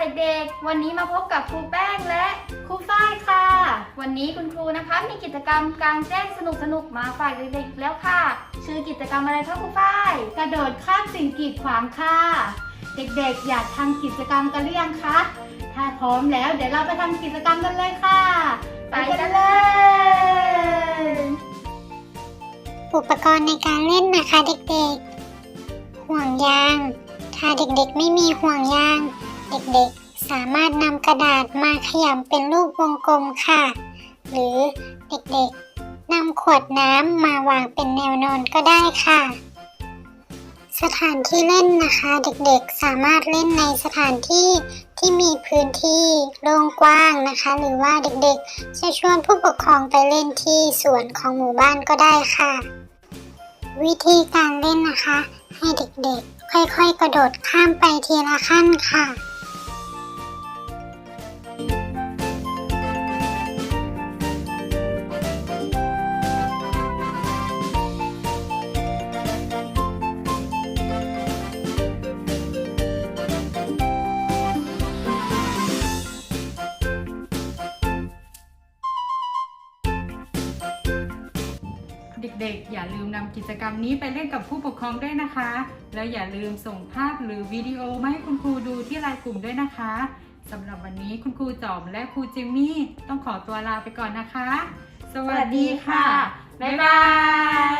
เด็กๆ วันนี้มาพบกับครูแป้งและครูฝ้ายค่ะ วันนี้คุณครูนะคะมีกิจกรรมกลางแจ้งสนุกๆมาฝากเด็กๆแล้วค่ะ ชื่อกิจกรรมอะไรคะครูฝ้ายกระโดดข้ามสิ่งกีดขวางค่ะ เด็กๆ อยากทำกิจกรรมกันหรือยังคะถ้าพร้อมแล้วเดี๋ยวเราไปทำกิจกรรมกันเลยค่ะ ไปกันเลยอุปกรณ์ในการเล่นนะคะเด็กๆ ห่วงยาง ถ้าเด็กๆไม่มีห่วงยาง เด็กๆ สามารถนำกระดาษมาขยำเป็นรูปวงกลมค่ะ หรือเด็กๆนำขวดน้ำมาวางเป็นแนวนอนก็ได้ค่ะ สถานที่เล่นนะคะ เด็กๆสามารถเล่นในสถานที่ที่มีพื้นที่โล่งกว้างนะคะ หรือว่าเด็กๆ จะชวนผู้ปกครองไปเล่นที่สวนของหมู่บ้านก็ได้ค่ะ วิธีการเล่นนะคะ ให้เด็กๆ ค่อยๆ กระโดดข้ามไปทีละขั้นค่ะ เด็กๆ อย่าลืมนำกิจกรรมนี้ไปเล่นกับผู้ปกครองด้วยนะคะ แล้วอย่าลืมส่งภาพหรือวิดีโอมาให้คุณครูดูที่ไลน์กลุ่มด้วยนะคะสำหรับวันนี้คุณครูจอมและครูจิมมี่ต้องขอตัวลาไปก่อนนะคะ สวัสดีค่ะ บ๊ายบาย